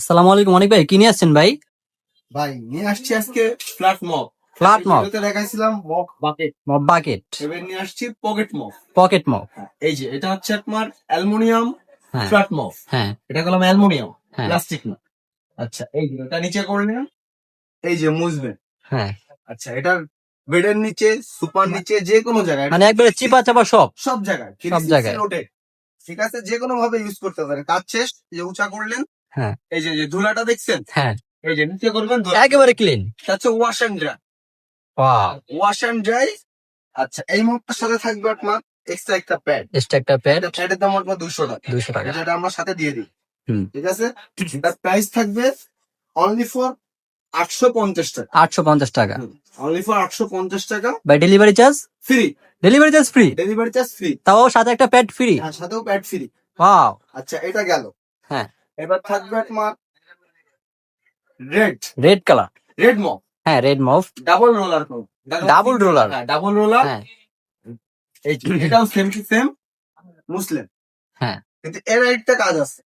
আসসালামু আলাইকুম অনেক ভাই কি নিয়ে আসছেন ভাই? ভাই নিয়ে আসছি আজকে ফ্ল্যাট মপ Flat mop? দেখাইছিলাম মপ বাকেট মব বাকেট এবার নিয়ে আসছি পকেট মপ পকেট মব এই যে এটা হচ্ছে আপনার অ্যালুমিনিয়াম হ্যাঁ। ফ্ল্যাট মপ হ্যাঁ। এটা করলাম অ্যালুমিনিয়াম হ্যাঁ। প্লাস্টিক না। আচ্ছা এই যে এটা নিচে করলেন এই যে মুজবেন হ্যাঁ। আচ্ছা এটা বেডের নিচে সুপার নিচে যে কোনো জায়গায়। মানে একবারে চিপা চাপা সব? সব জায়গায় সব জায়গায়। ঠিক আছে যে কোনো ভাবে ইউজ করতে পারেন। কাজ শেষ যে উঁচা করলেন। হ্যাঁ। এই যে ধুলাটা দেখছেন? হ্যাঁ। এই যে নিচে করবেন একেবারে ক্লিন হচ্ছে wash and dry wash and dry আচ্ছা এই মুহূর্তের সাথে থাকবে আপনার এক্সট্রা একটা প্যাড এক্সট্রা একটা প্যাড প্যাডের দাম আপনার দুশো টাকা। দুইশো টাকা। যেটা আমরা সাথে দিয়ে দিই। হুম। ঠিক আছে? এটার প্রাইস থাকবে অনলি ফর আটশো পঞ্চাশ টাকা। আটশো পঞ্চাশ টাকা। অনলি ফর আটশো পঞ্চাশ টাকা। By delivery charge free delivery charge free delivery charge free তাও সাথে একটা প্যাড ফ্রি সাথেও প্যাড ফ্রি ওয়াও আচ্ছা এটা গেল। হ্যাঁ। এবার থাকবে আপনার red. Red colour. Red mop হ্যাঁ red mop double roller Double roller? Double roller. হ্যাঁ। এই এটাও সেম টু সেম মুসলিম। হ্যাঁ। কিন্তু এর একটা কাজ আছে।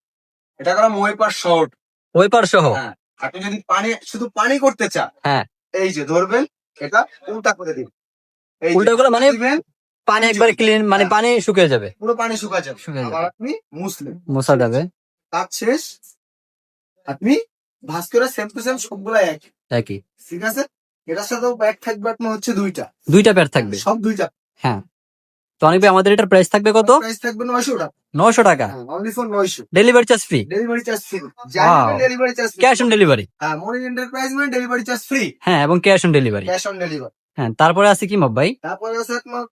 এটা করা মহিপার শর্ট ওয়েপার সহ হ্যাঁ আপনি যদি পানি শুধু পানি করতে চান হ্যাঁ। এই যে ধরবেন এটা উল্টা করে দিবেন। উল্টো করে মানে পানি একবারে ক্লিন মানে পানি শুকিয়ে যাবে। পুরো পানি শুকা যাবে। শুকিয়ে যাবে। আপনি মুসলিম। মোছা যাবে কাজ শেষ আপনি ভাস করে সেম টু সেম সবগুলাই একই। একই। ঠিক আছে? এটার সাথেও ব্যাগ থাকবে আপনার হচ্ছে দুইটা। দুইটা প্যাড থাকবে। সব দুইটা। হ্যাঁ। তো অনেক আমাদের এটার প্রাইস থাকবে কত? প্রাইস থাকবে নয়শো টাকা। নশো টাকা। অনলি ফর নয়শো। Delivery charge free delivery charge free delivery charge cash on delivery হ্যাঁ মর্নিং এন্টারপ্রাইজ মানে ডেলিভারি চার্জ ফ্রি হ্যাঁ এবং cash on delivery cash on delivery হ্যাঁ তারপরে আছে কি মব ভাই? তারপরে আছে আপনার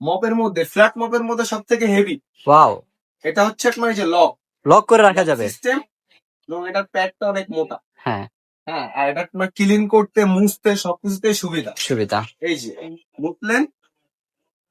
মপের মধ্যে ফ্ল্যাট মপের মধ্যে সব থেকে হেভি ওয়াও এটা হচ্ছে আপনার যে লক লক করে রাখা যাবে। সিস্টেম এবং এটার প্যাডটা অনেক মোটা। হ্যাঁ। হ্যাঁ আর এটা তোমার ক্লিন করতে মুছতে সবকিছুতে সুবিধা। সুবিধা। এই যে বুঝলেন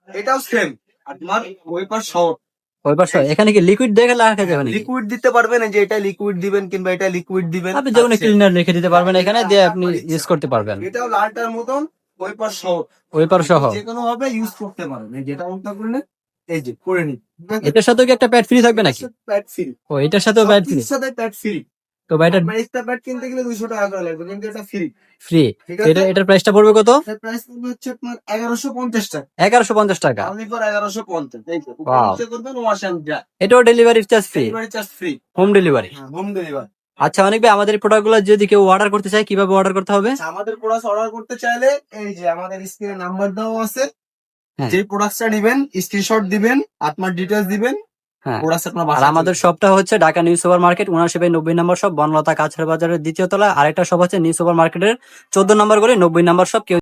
এটাও সেম আর তোমার ওয়েপার শর্ট ওই পাশে এখানে কি লিকুইড দেখে রাখা যাবে নাকি লিকুইড দিতে পারবেন যে এটা লিকুইড দিবেন কিংবা এটা লিকুইড দিবেন আপনি যে কোনো আছে। ক্লিনার রেখে দিতে পারবেন এখানে দিয়ে আপনি ইউজ করতে পারবেন। এটাও লালটার মতন ওয়েপার শর্ট ওয়েপার সহ যে কোনো ভাবে ইউজ করতে পারবেন। যেটা উল্টা করলে এই যে করে নিন। এটার সাথেও কি একটা প্যাড ফ্রি থাকবে নাকি? প্যাড ফ্রি ও এটার সাথেও প্যাড ফ্রি সাথে প্যাড ফ্রি তো ভাই এটা এক্সট্রা প্যাড কিনতে গেলে দুশো টাকা করে লাগবে কিন্তু এটা ফ্রি ফ্রি এটা এটার প্রাইসটা পড়বে কত? প্রাইস হচ্ছে আপনার এগারোশো পঞ্চাশ টাকা। এগারোশো পঞ্চাশ টাকা। আপনি পর এগারোশো পঞ্চাশ এই তো. উপরে করবেন ওয়াশ অ্যান্ড এটাও delivery charge free delivery charge free home delivery home delivery আচ্ছা অনেক ভাই আমাদের প্রোডাক্টগুলো যদি কেউ অর্ডার করতে চায় কীভাবে অর্ডার করতে হবে? আচ্ছা, আমাদের প্রোডাক্ট অর্ডার করতে চাইলে এই যে আমাদের স্ক্রিনে নাম্বার দেওয়া আছে। যে প্রোডাক্টটা নেবেন স্ক্রিনশট দিবেন আপনার ডিটেলস দিবেন হ্যাঁ। আর আমাদের শপটা হচ্ছে ঢাকা নিউ সুপার মার্কেট উনআশি বাই নব্বই নম্বর শপ বনলতা কাছের বাজারের দ্বিতীয় তলা। আরেকটা শপ আছে নিউ সুপার মার্কেটের চোদ্দ নম্বর করে নব্বই নম্বর শপ কেউ